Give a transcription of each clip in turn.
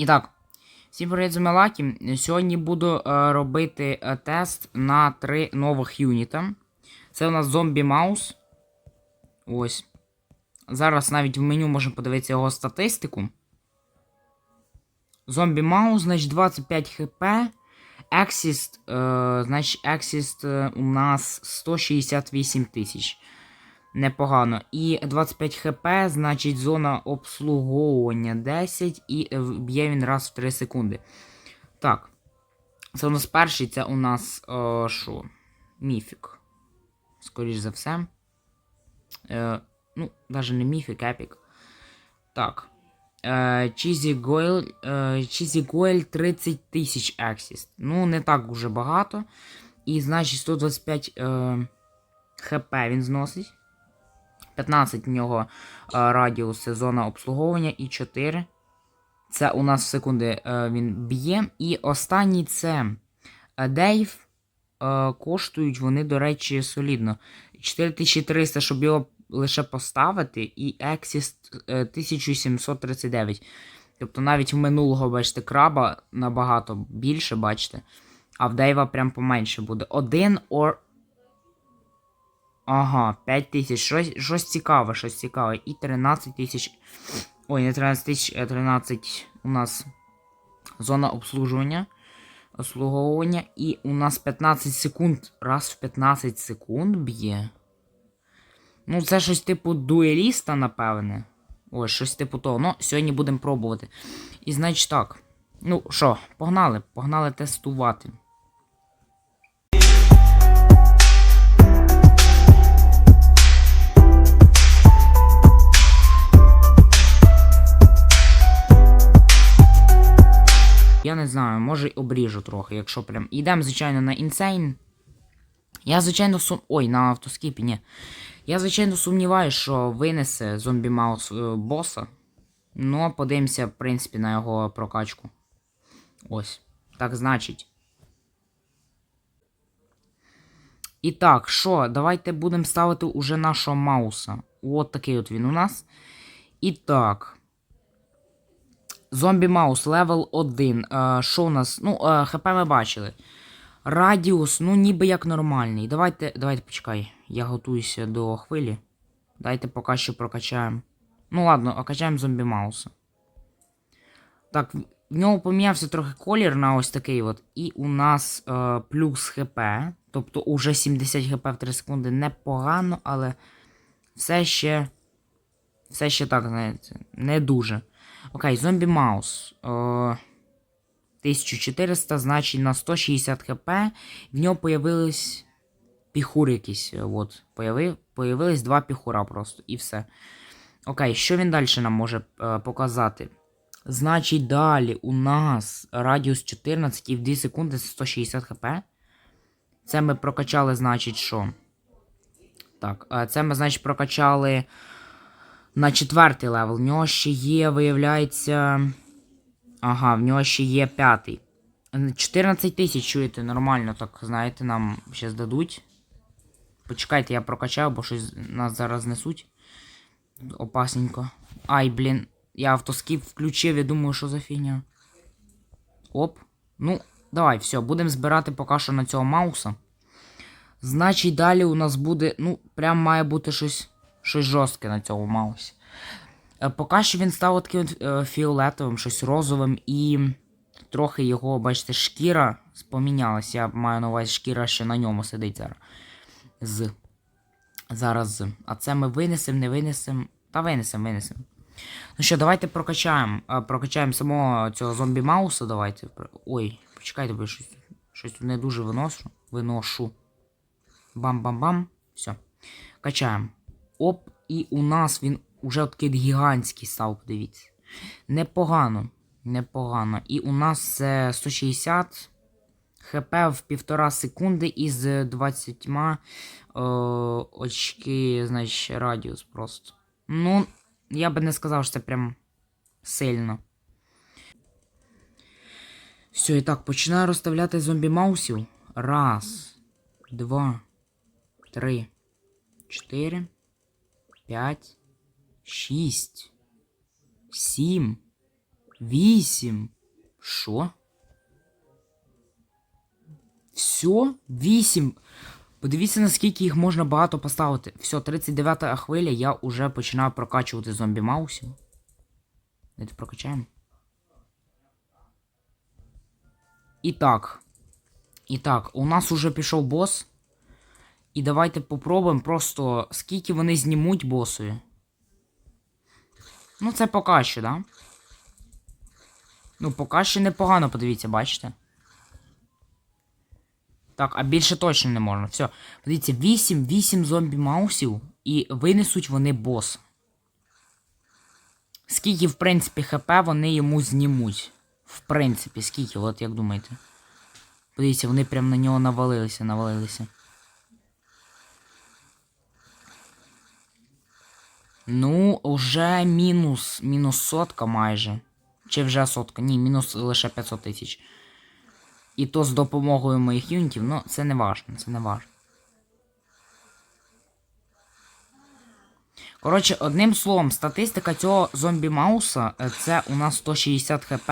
І так, всім привіт, з вами Лакі. Сьогодні буду е, робити е, тест на три нових юніта. Це у нас зомбі Маус. Ось. Зараз навіть в меню можемо подивитися його статистику. Зомбі Маус, значить 25 хп. Ексіст, значить, Ексіст у нас 168 тисяч. Непогано. І 25 хп, значить, зона обслуговування 10 і б'є він раз в 3 секунди. Так. Це у нас перший, це у нас е, що? Міфік. Скоріш за все. Е, ну, навіть не міфік, епік. Так. Чізі Гойл. е, Чізі Гойл 30 тисяч ексіст. Ну, не так уже багато. І, значить, 125 е, хп він зносить. 15 в нього е, радіус зона обслуговування і 4. Це у нас в секунди е, він б'є. І останній це е, Дейв. Коштують вони, до речі, солідно. 4300, щоб його лише поставити, і Exist е, 1739. Тобто навіть в минулого, бачите, краба набагато більше, бачите. А в Дейва прям поменше буде. Один or Ага, 5 тисяч. Щось, щось цікаве, щось цікаве. І 13 тисяч. Ой, не 13 тисяч, а 13 у нас зона обслужування. Обслуговування. І у нас 15 секунд. Раз в 15 секунд б'є. Ну, це щось типу дуеліста, напевне. Ось, щось типу того. Ну, сьогодні будемо пробувати. І значить так. Ну що, погнали, погнали тестувати. Я не знаю, може й обріжу трохи, якщо прям. Йдемо, звичайно, на інсейн. Я, звичайно, сум... Ой, на автоскіпі, ні. Я, звичайно, сумніваюся, що винесе зомбі Маус е, боса. Ну, подивимося, в принципі, на його прокачку. Ось. Так, значить. І так, що, давайте будемо ставити уже нашого Мауса. От такий от він у нас. І так. Зомбі Маус левел 1. Е, Що у нас? Ну, е, ХП ми бачили. Радіус, ну ніби як нормальний. Давайте, давайте почекай. Я готуюся до хвилі. Дайте поки що прокачаємо. Ну ладно, окачаємо зомбі Мауса. Так, в нього помінявся трохи колір на ось такий от. І у нас е, плюс ХП. Тобто уже 70 ХП в 3 секунди непогано, але все ще. Все ще так, знаєте, не дуже. Окей, зомбі Маус. Е, 1400, значить на 160 хп. В нього появились піхури якісь. е, От, появи, появились два піхура просто, і все. Окей, що він далі нам може е, показати? Значить, далі у нас радіус 14 і в 2 секунди 160 хп. Це ми прокачали, значить, що? Так, е, це ми, значить, прокачали на четвертий левел. В нього ще є, виявляється. Ага, в нього ще є п'ятий. 14 тисяч, чуєте, нормально, так, знаєте, нам ще дадуть. Почекайте, я прокачаю, бо щось нас зараз несуть. Опасненько. Ай, блін. Я автоскіп включив, я думаю, що за фігня. Оп. Ну, давай, все, будемо збирати поки що на цього Мауса. Значить, далі у нас буде. Ну, прям має бути щось щось жорстке на цьому Маусі. Е, Поки що він став таким е, фіолетовим, щось розовим, і трохи його, бачите, шкіра помінялась. Я маю на увазі, шкіра ще на ньому сидить зараз. З. Зараз. А це ми винесемо, не винесемо. Та винесемо, винесемо. Ну що, давайте прокачаємо. Е, Прокачаємо самого цього зомбі Мауса. Давайте. Ой, почекайте, бо щось, щось не дуже виношу. Виношу. Бам-бам-бам. Все. Качаємо. Оп, і у нас він уже такий гігантський став, подивіться. Непогано. Непогано. І у нас це 160 хп в півтора секунди із 20 е, очки, значить, радіус просто. Ну, я би не сказав, що це прям сильно. Все, і так, починаю розставляти зомбі маусів. Раз, два, три, чотири, п'ять, шість, сім, Вісім. Що? Все? Вісім. Подивіться, наскільки їх можна багато поставити. Все, 39 хвиля, я вже починаю прокачувати зомбі маусів. Давайте прокачаємо. І так. І так, у нас уже пішов бос. І давайте попробуємо просто скільки вони знімуть босові. Ну, це поки що, да? Ну, поки що непогано, подивіться, бачите? Так, а більше точно не можна. Все. Подивіться, 8 8 зомбі маусів і винесуть вони бос. Скільки, в принципі, ХП вони йому знімуть. В принципі, скільки, от як думаєте? Подивіться, вони прям на нього навалилися, навалилися. Ну, уже мінус. Мінус сотка майже. Чи вже сотка? Ні, мінус лише 500 тисяч. І то з допомогою моїх юнітів, ну це не важно, це не важно. Коротше, одним словом, статистика цього зомбі Мауса е, це у нас 160 хп.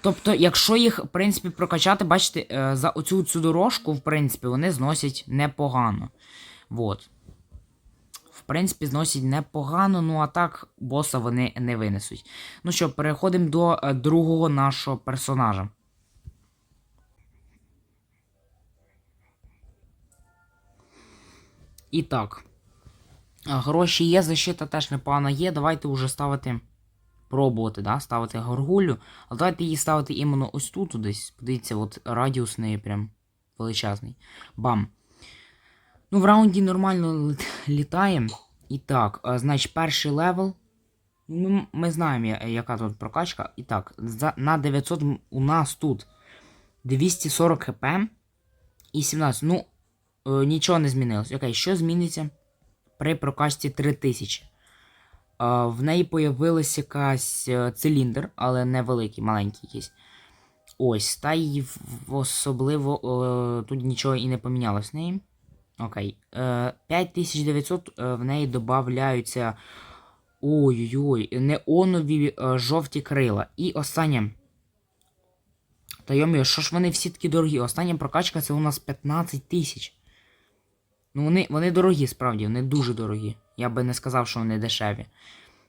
Тобто, якщо їх, в принципі, прокачати, бачите, е, за оцю цю дорожку, в принципі, вони зносять непогано. Вот. Принципі, зносять непогано, ну а так боса вони не винесуть. Ну що, переходимо до е, другого нашого персонажа. І так. Гроші є, защита теж непогана є. Давайте вже ставити. Пробувати, да, ставити горгулю. Але давайте її ставити іменно ось тут десь. Подивіться, от радіус неї прям величезний. Бам. Ну, в раунді нормально літ- літає. І так, значить, перший левел. Ну, Ми, ми знаємо, яка тут прокачка. І так, за, на 900 у нас тут 240 хп і 17. Ну, е, нічого не змінилось. Окей, що зміниться при прокачці 3000? Е, в неї появилась якась е, циліндр, але не великий, маленький якийсь. Ось, та й особливо е, тут нічого і не помінялось в неї. Окей. Е, 5900 е, в неї додаються. Ой-ой-ой, неонові е, жовті крила. І останнє. Та йомі, що ж вони всі такі дорогі? Остання прокачка це у нас 15 тисяч. Ну, вони, вони дорогі, справді, вони дуже дорогі. Я би не сказав, що вони дешеві.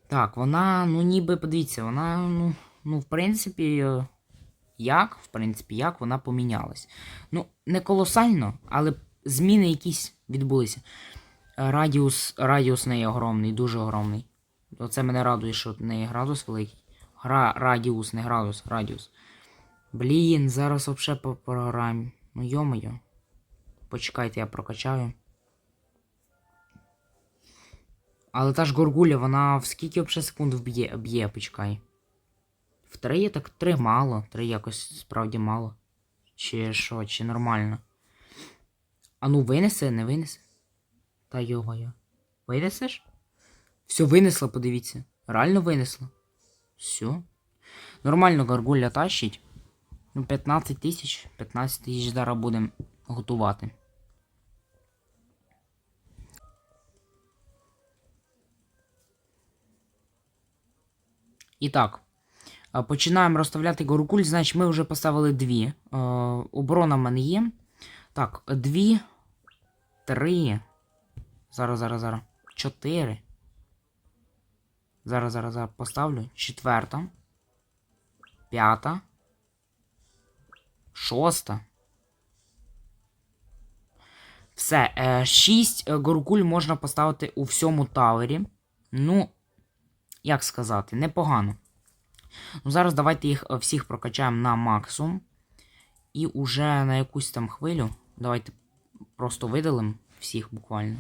Так, вона, ну ніби, подивіться, вона, ну, ну в принципі, е, як, в принципі, як вона помінялась. Ну, не колосально, але зміни якісь відбулися. Радіус, радіус неї огромний, дуже огромний. Оце мене радує, що в неї градус великий. Гра, радіус, не градус, радіус. Блін, зараз вообще по програмі. Ну йомою. Почекайте, я прокачаю. Але та ж горгуля, вона в скільки взагалі секунд вб'є, б'є, почекай. В три, так три мало. Три якось справді мало. Чи що, чи нормально. А ну винесе, не винесе? Та його. Винесеш? Все, винесла, подивіться. Реально винесла. Все. Нормально горгуля тащить. Ну, 15 тисяч. 15 тисяч зараз будемо готувати. І так. Починаємо розставляти горгуль. Значить, ми вже поставили дві. Оборона в мене є. Так, дві. Три. Зараз, зараз, зараз. Чотири. Зараз, зараз, зараз поставлю. Четверта. П'ята. Шоста. Все. Е, шість е, горгуль можна поставити у всьому тавері. Ну, як сказати, непогано. Ну, зараз давайте їх е, всіх прокачаємо на максимум. І уже на якусь там хвилю. Давайте просто видалимо всіх буквально.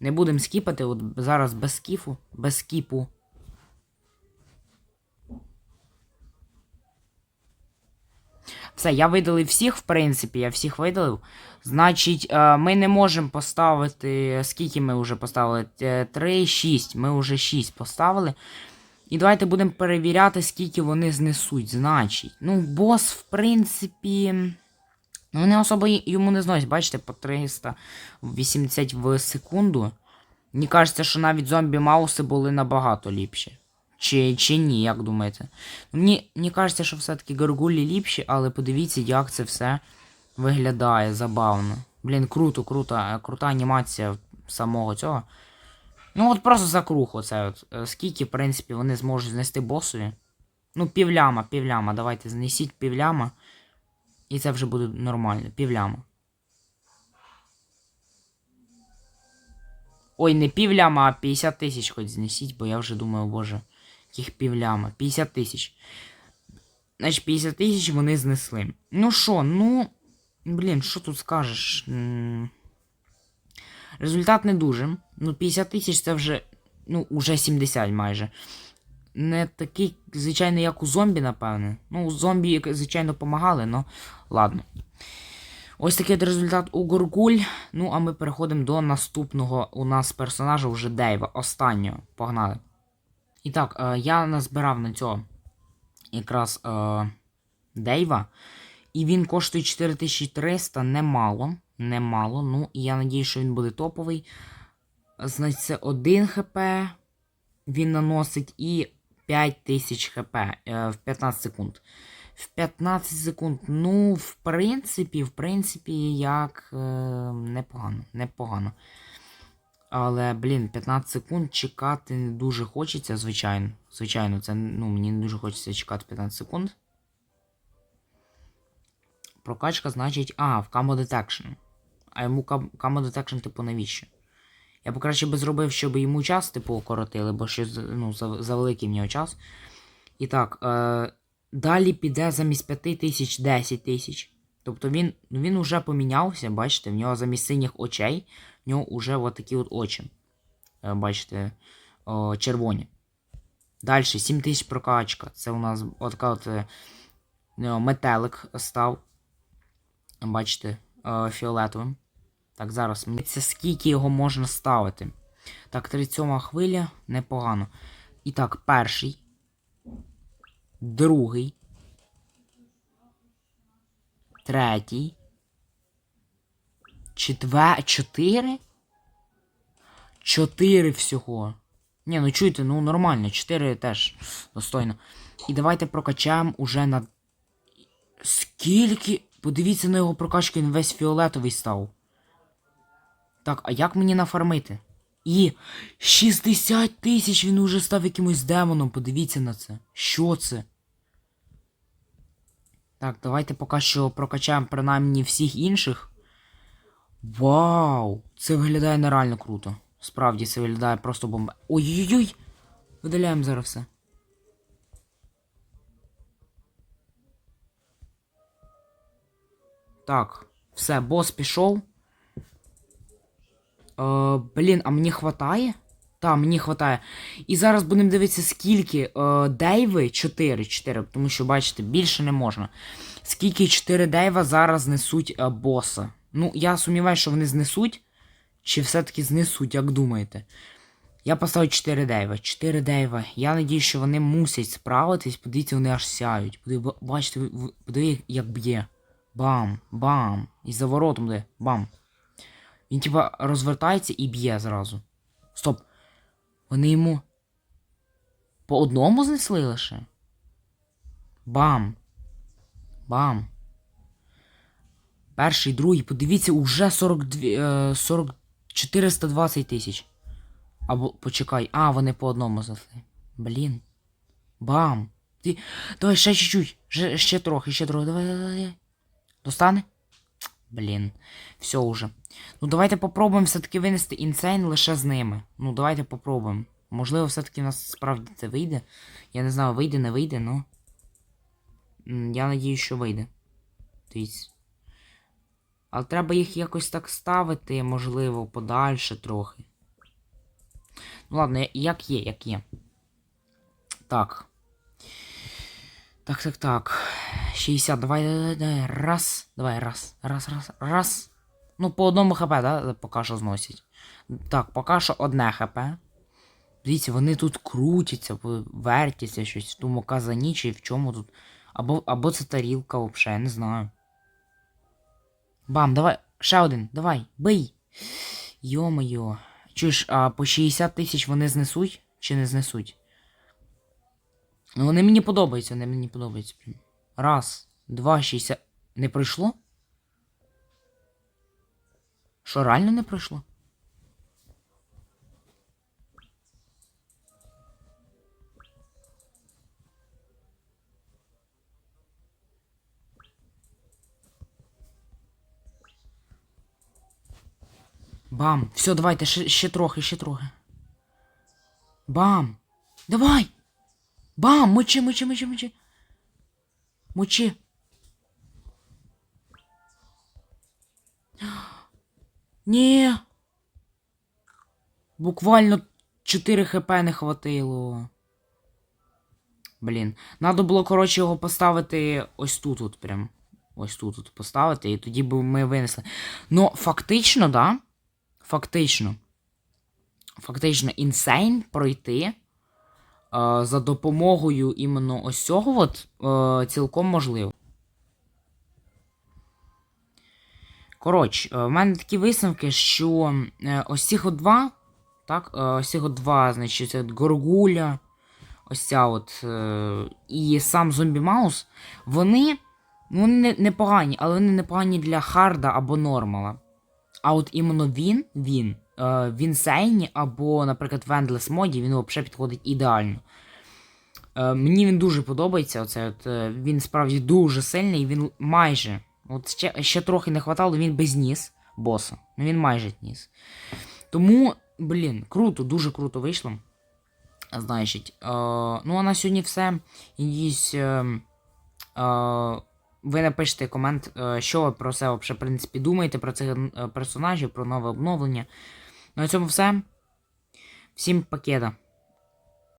Не будемо скіпати, от зараз без скіфу, без скіпу. Все, я видалив всіх, в принципі, я всіх видалив. Значить, е, ми не можемо поставити. Скільки ми вже поставили? 3, 6. Ми вже 6 поставили. І давайте будемо перевіряти, скільки вони знесуть. Значить. Ну, бос, в принципі. Ну, вони особо йому не зносять, бачите, по 380 в секунду. Мені кажеться, що навіть зомбі Мауси були набагато ліпші, Чи, чи ні, як думаєте? Мені, мені кажеться, що все-таки горгулі ліпші, але подивіться, як це все виглядає забавно. Блін, круто, круто, е, крута анімація самого цього. Ну от просто за круг оце от. Е, Скільки, в принципі, вони зможуть знести босові. Ну, півляма, півляма. Давайте знесіть півляма. І це вже буде нормально. Півляма. Ой, не півляма, а 50 тисяч хоч знесіть, бо я вже думаю, боже, яких півляма. 50 тисяч. Значить, 50 тисяч вони знесли. Ну що, ну. Блін, що тут скажеш? Результат не дуже. Ну, 50 тисяч це вже. Ну, уже 70 майже. Не такий, звичайно, як у зомбі, напевне. Ну, у зомбі, звичайно, помагали, но ладно. Ось такий результат у Горгуль. Ну, а ми переходимо до наступного у нас персонажа вже Дейва. Останнього. Погнали. І так, е, я назбирав на цього якраз е, Дейва. І він коштує 4300, немало. Немало. Ну, і я надію, що він буде топовий. Значить, це 1 хп він наносить і 5000 хп е, в 15 секунд. В 15 секунд, ну, в принципі, в принципі, як е, непогано, непогано. Але, блін, 15 секунд чекати не дуже хочеться, звичайно. Звичайно, це ну, мені не дуже хочеться чекати 15 секунд. Прокачка значить. А, в Camo Detection. А йому Cam- Camo Detection, типу, навіщо? Я б краще би зробив, щоб йому час, типу, укоротили, бо щось ну, за, за великий в нього час. І так, е, далі піде замість 5 тисяч 10 тисяч. Тобто він він уже помінявся, бачите, в нього замість синіх очей, в нього вже от такі от очі. Е, бачите, о, червоні. Далі 7 тисяч прокачка. Це у нас от така от е, е, метелик став. Бачите, е, фіолетовим. Так, зараз мені скільки його можна ставити. Так, 37 хвиля, непогано. І так, перший. Другий. Третій. Четвер... Чотири? Чотири всього. Ні, ну чуєте, ну нормально, чотири теж достойно. І давайте прокачаємо уже на. Скільки. Подивіться на його прокачку, він весь фіолетовий став. Так, а як мені нафармити? І 60 тисяч він уже став якимось демоном, подивіться на це. Що це? Так, давайте поки що прокачаємо принаймні всіх інших. Вау! Це виглядає нереально круто. Справді, це виглядає просто бомба. Ой-ой-ой! Видаляємо зараз все. Так, все, бос пішов. Е, блін, а мені хватає? Так, мені хватає. І зараз будемо дивитися, скільки е, дейви 4, 4, тому що, бачите, більше не можна. Скільки 4 дейва зараз несуть е, боса. Ну, я сумніваюся, що вони знесуть. Чи все-таки знесуть, як думаєте? Я поставив 4 дейва. 4 дейва. Я надію, що вони мусять справитись. Подивіться, вони аж сяють. Бачите, подивіться, як б'є. Бам, бам. І за воротом де. Бам. Він типа розвертається і б'є зразу. Стоп. Вони йому. По одному знесли лише. Бам. Бам. Перший, другий, подивіться, уже 42. Е, 40, 420 тисяч. Або почекай. А, вони по одному знесли. Блін. Бам. Ти. Давай ще чуть-чуть. Ще, ще трохи, ще трохи. Давай, давай, давай. Достане? Блін. Все уже. Ну давайте попробуємо все-таки винести інсейн лише з ними. Ну давайте попробуємо. Можливо, все-таки в нас справді це вийде. Я не знаю, вийде, не вийде, ну. М, Я надію, що вийде. Дивіться. Але треба їх якось так ставити, можливо, подальше трохи. Ну ладно, як є, як є. Так. Так, так, так. 60, давай, давай, давай. Раз. Давай, раз. Раз, раз, раз. Ну, по одному хп, да? Поки що зносять. Так, поки що одне хп. Дивіться, вони тут крутяться, вертяться щось тому казані, чи в чому тут. Або, або це тарілка взагалі, я не знаю. Бам, давай. Ще один, давай, бий. Йо-моє. Чуєш, а по 60 тисяч вони знесуть чи не знесуть? Ну, вони мені подобаються, вони мені подобаються. Раз, два, шістдесят. Не пройшло? Що, реально не пройшло? Бам! Все, давайте, ще, ще трохи, ще трохи. Бам! Давай! Бам! Мочи, мочи, мочи, мочи. Мочи. Ні. Буквально 4 хп не хватило. Блін. Надо було, коротше, його поставити ось тут, от прям. Ось тут от поставити, і тоді б ми винесли. Ну, фактично, да? Фактично. Фактично, інсейн пройти за допомогою іменно ось цього от, е, цілком можливо. Коротше, е, в мене такі висновки, що е, ось цих два, так, е, ось цих два, значить, от Горгуля, ось ця от, е, і сам Зомбі Маус, вони, вони не, непогані, але вони непогані для харда або нормала. А от іменно він, він, е, в інсейні або, наприклад, в Endless моді, він взагалі підходить ідеально. Е, мені він дуже подобається. Оце, от, е, він справді дуже сильний, він майже. От ще, ще трохи не хватало, він би зніс боса. Ну він майже зніс. Тому, блін, круто, дуже круто вийшло. Значить, е, ну а на сьогодні все. Надіюсь, е, е, ви напишете комент, е, що ви про це в принципі, думаєте про цих е, персонажів, про нове обновлення. На цьому все. Всім пакета.